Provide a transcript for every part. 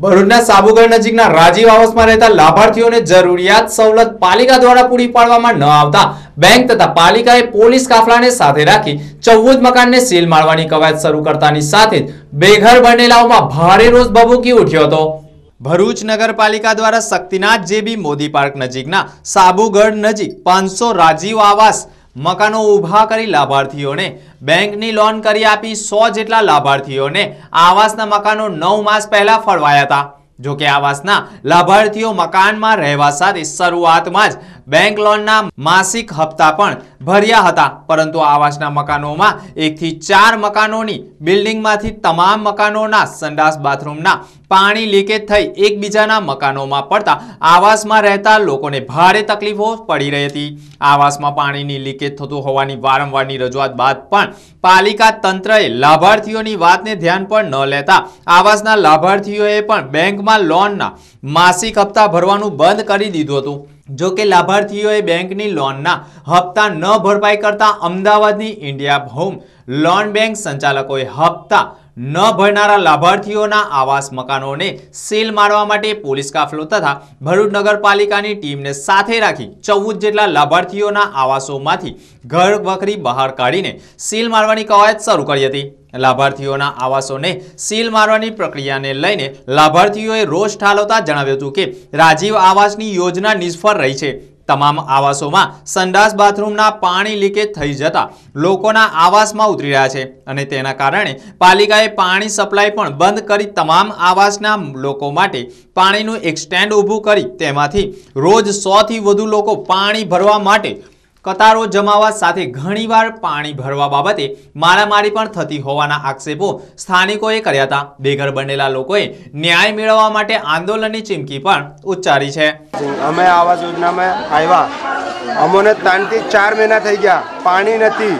ભરૂચના સાબુગઢ નજીકના રાજીવ આવાસમાં રહેતા લાભાર્થીઓને જરૂરિયાત સવલત પાલિકા દ્વારા પૂરી પાડવામાં ન આવતા બેંક તથા પાલિકાએ પોલીસ કાફલાને સાથે રાખી ચૌદ મકાનને સીલ મારવાની કવાયત શરૂ કરતાની સાથે જ બેઘર બનેલાઓમાં ભારે રોષ ભભૂકી ઉઠ્યો હતો. ભરૂચ નગરપાલિકા દ્વારા શક્તિનાથ જેબી મોદી પાર્ક નજીકના સાબુગઢ નજીક પાંચસો રાજીવ આવાસ મકાનો ઊભા કરી લાભાર્થીઓને બેંકની લોન કરી આપી સો જેટલા લાભાર્થીઓને આવાસના મકાનો નવ માસ પહેલા ફળવાયા હતા. જોકે આવાસના લાભાર્થીઓ મકાનમાં રહેવા સાથે શરૂઆતમાં જ બેંક લોનના માસિક હપ્તા પણ ભર્યા હતા. પરંતુ આવાસના મકાનોમાં એકથી ચાર મકાનોની બિલ્ડિંગમાંથી તમામ મકાનોના સંડાસ બાથરૂમના પાણી લીકેજ થઈ એકબીજાના મકાનોમાં પડતા આવાસમાં રહેતા લોકોને ભારે તકલીફો પડી રહી હતી. આવાસમાં પાણીની લીકેજ થતું હોવાની વારંવારની રજૂઆત બાદ પણ પાલિકા તંત્રએ લાભાર્થીઓની વાતને ધ્યાન પણ ન લેતા આવાસના લાભાર્થીઓએ પણ બેંકમાં લોનના માસિક હપ્તા ભરવાનું બંધ કરી દીધું હતું. જો કે લાભાર્થીઓએ બેંકની લોનના હપ્તા ન ભરપાઈ કરતા અમદાવાદની ઇન્ડિયા હોમ લોન બેંક સંચાલકોએ હપ્તા ન ભરનારા લાભાર્થીઓના આવાસ મકાનોને સીલ મારવા માટે પોલીસ કાફલો તથા ભરૂચ નગરપાલિકાની ટીમને સાથે રાખી ચૌદ જેટલા લાભાર્થીઓના આવાસોમાંથી ઘર વખરી બહાર કાઢીને સીલ મારવાની કવાયત શરૂ કરી હતી. લાભાર્થીઓના આવાસોને સીલ મારવાની પ્રક્રિયાને લઈને લાભાર્થીઓએ રોષ ઠાલવતા જણાવ્યું હતું કે રાજીવ આવાસની યોજના નિષ્ફળ રહી છે. તમામ આવાસોમાં સંડાસ બાથરૂમના પાણી લીકેજ થઈ જતા લોકોના આવાસમાં ઉતરી રહ્યા છે અને તેના કારણે પાલિકાએ પાણી સપ્લાય પણ બંધ કરી તમામ આવાસના લોકો માટે પાણીનું એક સ્ટેન્ડ ઊભું કરી તેમાંથી રોજ સોથી વધુ લોકો પાણી ભરવા માટે કતારો જમાવા સાથે ઘણીવાર પાણી ભરવા બાબતે મારામારી પણ થતી હોવાના આક્ષેપો સ્થાનિકોએ કર્યા હતા. બેઘર બનેલા લોકોએ ન્યાય મેળવવા માટે આંદોલનની ચીમકી પણ ઉચ્ચારી છે. અમે આવાસ યોજનામાં આવ્યા. અમોને ત્રણથી ચાર મહિના થઈ ગયા. પાણી નથી.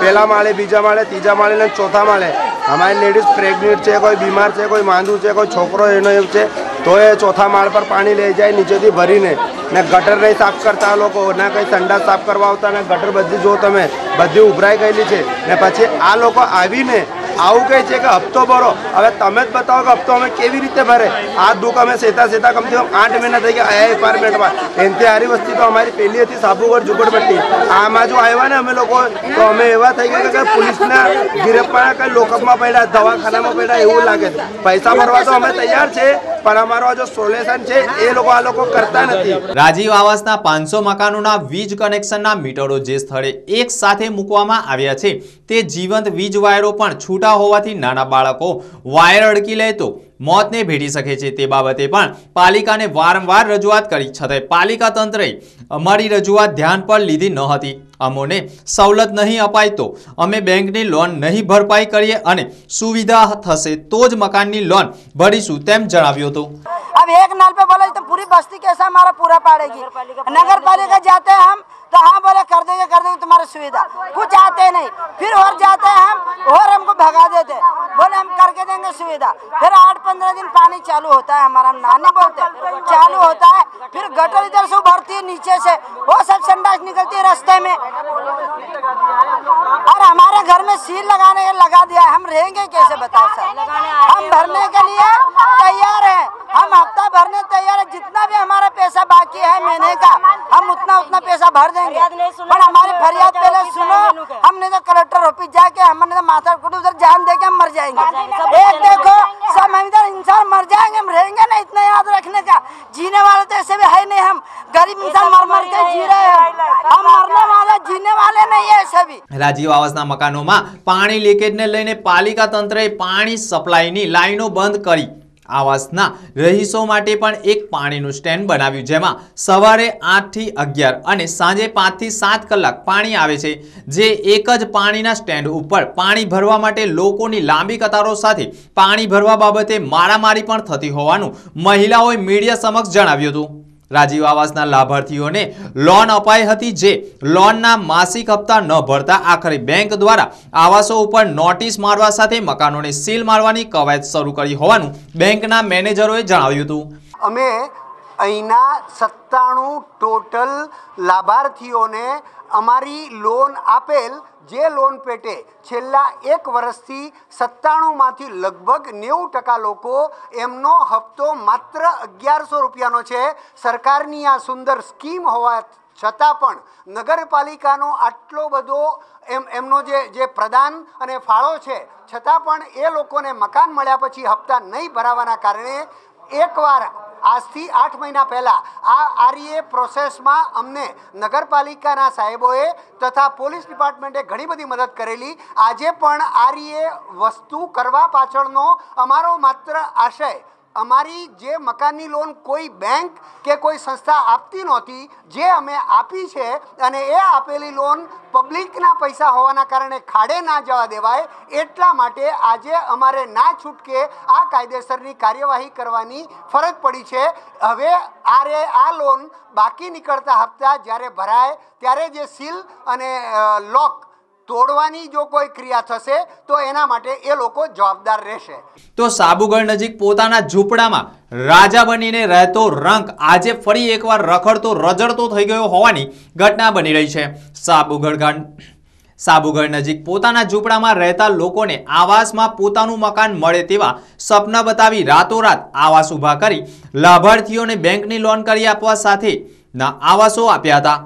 પહેલા માળે, બીજા માળે, ત્રીજા માળે ને ચોથા માળે. અમારી લેડીઝ પ્રેગ્નેન્ટ છે, કોઈ બીમાર છે, કોઈ માંદું છે, કોઈ છોકરો એનો એવું છે, તો એ ચોથા માળ પર પાણી લઈ જાય, નીચેથી ભરીને. ને ગટર નહીં સાફ કરતા લોકો, ને કંઈ સંડા સાફ કરવા આવતા ને ગટર બધી જો તમે, બધી ઉભરાઈ ગયેલી છે. ને પછી આ લોકો આવીને આવું કહે છે કે હપ્તો ભરો. હવે તમે જ બતાવો કે હપ્તો અમે કેવી રીતે ભરે? આ દુઃખ અમે સેતા સેતા કમથી કમ આઠ મહિના થઈ ગયા આયા એપાર્ટમેન્ટમાં. એનથી હારી વસ્તી તો અમારી પહેલી હતી સાબુગઢ ઝુંપડપટ્ટી. આમાં જો આવ્યા ને અમે લોકો, તો અમે એવા થઈ ગયા કે પોલીસના ગિરફમાં કંઈ લોકઅપમાં પડ્યા, દવાખાનામાં પડ્યા એવું લાગે પૈસા ભરવા તો અમે તૈયાર છે પણ અમારો જો સોલ્યુશન છે, એ લોકો આ લોકો કરતા નથી. રાજીવ આવાસના પાંચસો મકાનોના વીજ કનેક્શનના મીટરો જે સ્થળે એક સાથે મૂકવામાં આવ્યા છે, તે જીવંત વીજ વાયરો પણ છૂટા હોવાથી નાના બાળકો વાયર અડકી લે તો મોતને ભેટી શકે છે તે બાબતે પણ પાલિકાને વારંવાર રજૂઆત કરી છતાંય પાલિકા તંત્રએ અમારી રજૂઆત ધ્યાન પર લીધી ન હતી અમોને સવલત નહીં અપાય તો અમે બેંકની લોન નહીં ભરપાઈ કરીએ અને સુવિધા થશે તો જ મકાનની લોન ભરીશું તેમ જણાવ્યું હતું अब एक नल पे बोले तो पूरी बस्ती कैसा हमारा पूरा पाड़ेगी नगर पालिका जाते हैं हम तो हाँ बोले, कर देंगे कर देंगे, तुम्हारी सुविधा। कुछ आते नहीं। फिर और जाते हैं हम, और हमको भगा देते। बोले, हम करके देंगे सुविधा। फिर आठ पंद्रह दिन पानी चालू होता है हमारा, हम नानी बोलते चालू होता है, फिर गटर इधर से उभरती है, नीचे से। वो सब संडास निकलती है रास्ते में। और हमारे घर में सील लगाने के लगा दिया हम रहेंगे कैसे, बताओ सर? हम भरने के लिए तैयार हैं। हम हफ्ता भरने तैयार है जितना भी हमारा पैसा बाकी है महीने का हम उतना उतना पैसा भर देंगे पर हमारी फरियाद पहले सुनो हमने तो कलेक्टर ऑफिस जाके हमने तो माथा कुट उधर जान दे के हम मर जाएंगे एक देखो सब हम इधर इंसान मर जाएंगे हम रहेंगे ना इतना याद रखने का जीने वाले तो ऐसे भी है नहीं हम गरीब इंसान मर मर के जी रहे हैं हम मरने वाले जीने वाले नहीं है सभी રાજીવ આવાસના મકાનોમાં પાણી લીકેજને લઈને પાલિકા તંત્રએ પાણી સપ્લાયની લાઈનો બંધ કરી આવાસના રહીશો માટે પણ એક પાણીનું સ્ટેન્ડ બનાવ્યું, જેમાં સવારે આઠથી અગિયાર અને સાંજે પાંચથી સાત કલાક પાણી આવે છે, જે એક જ પાણીના સ્ટેન્ડ ઉપર પાણી ભરવા માટે લોકોની લાંબી કતારો સાથે પાણી ભરવા બાબતે મારામારી પણ થતી હોવાનું મહિલાઓએ મીડિયા સમક્ષ જણાવ્યું હતું. રાજીવ આવાસના લાભાર્થીઓને લોન અપાઈ હતી જે લોનના માસિક હપ્તા ન ભરતા આખરે બેંક દ્વારા આવાસો ઉપર નોટિસ મારવા સાથે મકાનોને સીલ મારવાની કવાયત શરૂ કરી હોવાનું બેંકના મેનેજરોએ જણાવ્યું હતું. અમે અહીંના સત્તાણું ટોટલ લાભાર્થીઓને અમારી લોન આપેલ જે લોન પેટે છેલ્લા એક વર્ષથી સત્તાણુંમાંથી લગભગ નેવું ટકા લોકો એમનો હપ્તો માત્ર અગિયારસો રૂપિયાનો છે. સરકારની આ સુંદર સ્કીમ હોવા છતાં પણ નગરપાલિકાનો આટલો બધો એમ, એમનો જે જે પ્રદાન અને ફાળો છે, છતાં પણ એ લોકોને મકાન મળ્યા પછી હપ્તા નહીં ભરાવાના કારણે એકવાર આજથી આઠ મહિના પહેલાં આ આરઈએ પ્રોસેસમાં અમને નગરપાલિકાના સાહેબોએ તથા પોલીસ ડિપાર્ટમેન્ટે ઘણી બધી મદદ કરેલી. આજે પણ આરઈએ વસ્તુ કરવા પાછળનો અમારો માત્ર આશય અમારી જે મકાનની લોન કોઈ બેંક કે કોઈ સંસ્થા આપતી નહોતી, જે અમે આપી છે અને એ આપેલી લોન પબ્લિકના પૈસા હોવાના કારણે ખાડે ના જવા દેવાય, એટલા માટે આજે અમારે ના છૂટકે આ કાયદેસરની કાર્યવાહી કરવાની ફરજ પડી છે. હવે આરે આ લોન બાકી નીકળતા હપ્તા જ્યારે ભરાય, ત્યારે જે સીલ અને લોક તોડવાની જો કોઈ ક્રિયા થશે, તો એના માટે એ લોકો જવાબદાર રહેશે. તો સાબુગઢ નજીક પોતાના ઝૂંપડામાં રાજા બનીને રહેતો રંક આજે ફરી એકવાર રખડતો, રજડતો થઈ ગયો હોવાની ઘટના બની રહી છે. સાબુગઢ સાબુગઢ નજીક પોતાના ઝૂંપડામાં રહેતા લોકોને આવાસમાં પોતાનું મકાન મળે તેવા સપના બતાવી રાતોરાત આવાસ ઊભા કરી લાભાર્થીઓને બેંકની લોન કરી આપવા સાથે આવાસો આપ્યા હતા.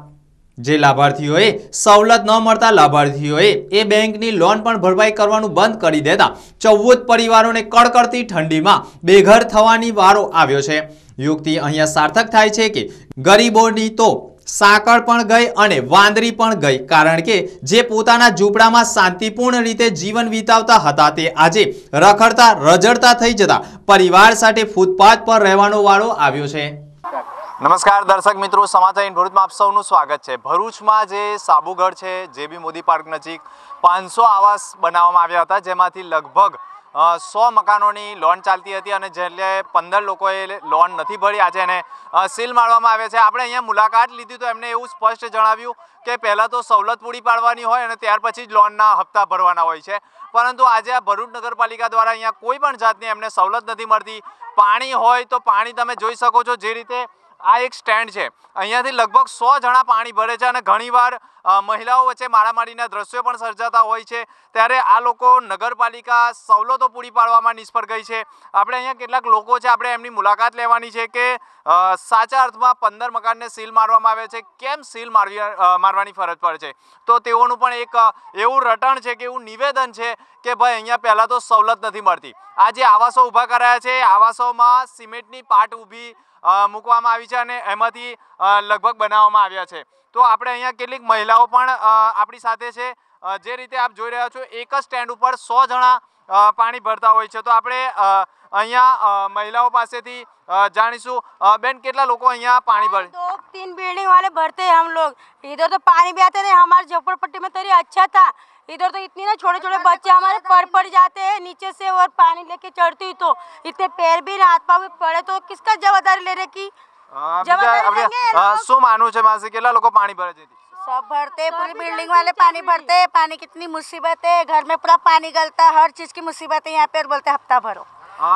જે લાભાર્થીઓએ સવલત ન મળતા લાભાર્થીઓએ એ બેંકની લોન પણ ભરપાઈ કરવાનું બંધ કરી દેતા ચૌદ પરિવારોને કડકડતી ઠંડીમાં બેઘર થવાની વારો આવ્યો છે. યુક્તિ અહીંયા સાર્થક થાય છે કે ગરીબોની તો સાંકળ પણ ગઈ અને વાંદરી પણ ગઈ, કારણ કે જે પોતાના ઝૂંપડામાં શાંતિપૂર્ણ રીતે જીવન વિતાવતા હતા તે આજે રખડતા રજડતા થઈ જતા પરિવાર સાથે ફૂટપાથ પર રહેવાનો વારો આવ્યો છે. નમસ્કાર, દર્શક મિત્રો, સમાચાર ઇન ભરૂચમાં આપ સૌનું સ્વાગત છે. ભરૂચમાં જે સાબુગઢ છે, જે બી મોદી પાર્ક નજીક પાંચસો આવાસ બનાવવામાં આવ્યા હતા, જેમાંથી લગભગ સો મકાનોની લોન ચાલતી હતી અને જેટલે પંદર લોકોએ લોન નથી ભરી, આજે એને સીલ મારવામાં આવે છે. આપણે અહીંયા મુલાકાત લીધી તો એમને એવું સ્પષ્ટ જણાવ્યું કે પહેલાં તો સવલત પૂરી પાડવાની હોય અને ત્યાર પછી જ લોનના હપ્તા ભરવાના હોય છે. પરંતુ આજે આ ભરૂચ નગરપાલિકા દ્વારા અહીંયા કોઈ પણ જાતની એમને સવલત નથી મળતી. પાણી હોય તો પાણી તમે જોઈ શકો છો જે રીતે આ એક સ્ટેન્ડ છે. અહીંયાથી લગભગ સો જણા પાણી ભરે છે અને ઘણીવાર મહિલાઓ વચ્ચે મારામારીના દ્રશ્યો પણ સર્જાતા હોય છે. ત્યારે આ લોકો નગરપાલિકા સવલતો પૂરી પાડવામાં નિષ્ફળ ગઈ છે. આપણે અહીંયા કેટલાક લોકો છે, આપણે એમની મુલાકાત લેવાની છે કે સાચા અર્થમાં પંદર મકાનને સીલ મારવામાં આવે છે. કેમ સીલ મારવી મારવાની ફરજ પડે છે? તો તેઓનું પણ એક એવું રટણ છે કે એવું નિવેદન છે કે ભાઈ, અહીંયા પહેલાં તો સવલત નથી મળતી. આ જે આવાસો ઊભા કરાયા છે. આવાસોમાં સિમેન્ટની પાટ ઊભી મૂકવામાં આવી છે. અને એમાંથી અ, લગભગ બનાવવામાં આવ્યા છે તો આપણે અહીંયા કેટલીક મહિલાઓ પણ અ, આપણી સાથે છે અ, જે રીતે આપ જોઈ રહ્યા છો એક જ સ્ટેન્ડ ઉપર સો જણા અ, પાણી ભરતા હોય છે તો આપણે અ, અહીંયા અ, મહિલાઓ પાસેથી અ, જાણીશું અ, બેન કેટલા લોકો અહીંયા પાણી ભરે दो तीन बिल्डिंग वाले भरते हैं हम लोग इधर तो पानी भी आते थे हमारे झोपड़पट्टी में तरी अच्छा था इधर तो इतनी ना छोटे छोटे बच्चे हमारे पड़ पड़ जाते हैं नीचे से और पानी लेके चढ़ती हुई तो इतने पैर भी ना हाथ पाँव भी पड़े तो किसका जवाबदारी लेने की અ, જવાબદારી બીજા આપણે લેંગે એ અ, લોકો. શું માનવું છે માસી કેટલા લોકો પાણી ભરે છે सब भरते हैं पूरी बिल्डिंग वाले पानी भरते हैं पानी कितनी मुसीबत है घर में पूरा पानी गलता है हर चीज़ की मुसीबत है यहाँ पे और बोलते हैं हफ्ता भरो अ,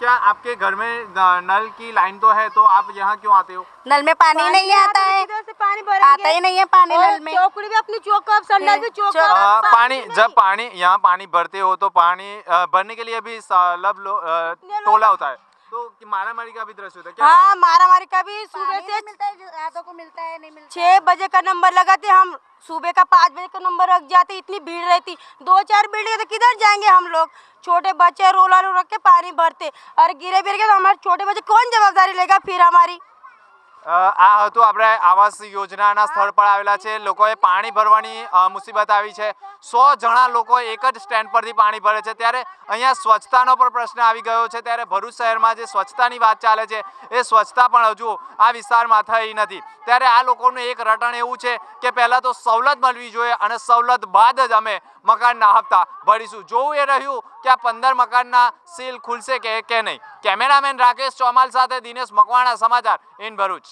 क्या आपके घर में न- नल की लाइन तो है तो आप यहाँ क्यों आते हो नल में पानी, नहीं आता है इधर से पानी भरेंगे आता ही नहीं है पानी और नल में चौकड़ी भी अपनी चौकअप संडास भी चौक- चौकअप अ, साफ पानी नहीं। जब पानी यहाँ पानी भरते हो तो पानी अ, भरने के लिए भी लब लो अ, टोला होता है तो कि मारामारी का भी दृश्य होता है क्या? हाँ मारा मारी का भी सुबह से मिलता है रातों को मिलता है नहीं मिलता छह बजे का नंबर लगाते हम सुबह का पाँच बजे का नंबर रख जाते इतनी भीड़ रहती। दो चार बिल्डिंग तो किधर जाएँगे हम लोग? छोटे बच्चे रोला रो रख के पानी भरते और गिरे बिर गए तो हमारे छोटे बच्चे कौन जवाबदारी लेगा फिर हमारी? આ હતું આપણે આવાસ યોજનાના સ્થળ પર આવેલા છે. લોકોએ પાણી ભરવાની મુસીબત આવી છે. સો જણા લોકો એક જ સ્ટેન્ડ પરથી પાણી ભરે છે. ત્યારે અહીંયા સ્વચ્છતાનો પણ પ્રશ્ન આવી ગયો છે. ત્યારે ભરૂચ શહેરમાં જે સ્વચ્છતાની વાત ચાલે છે, એ સ્વચ્છતા પણ હજુ આ વિસ્તારમાં થઈ નથી. ત્યારે આ લોકોનું એક રટણ એવું છે કે પહેલાં તો સવલત મળવી જોઈએ અને સવલત બાદ જ અમે મકાનના હપ્તા ભરીશું. જોવું એ રહ્યું કે આ પંદર મકાનના સીલ ખુલશે કે કે નહીં? કેમેરામેન રાકેશ ચોમાલ સાથે દિનેશ મકવાણા સમાચાર ઇન ભરૂચ.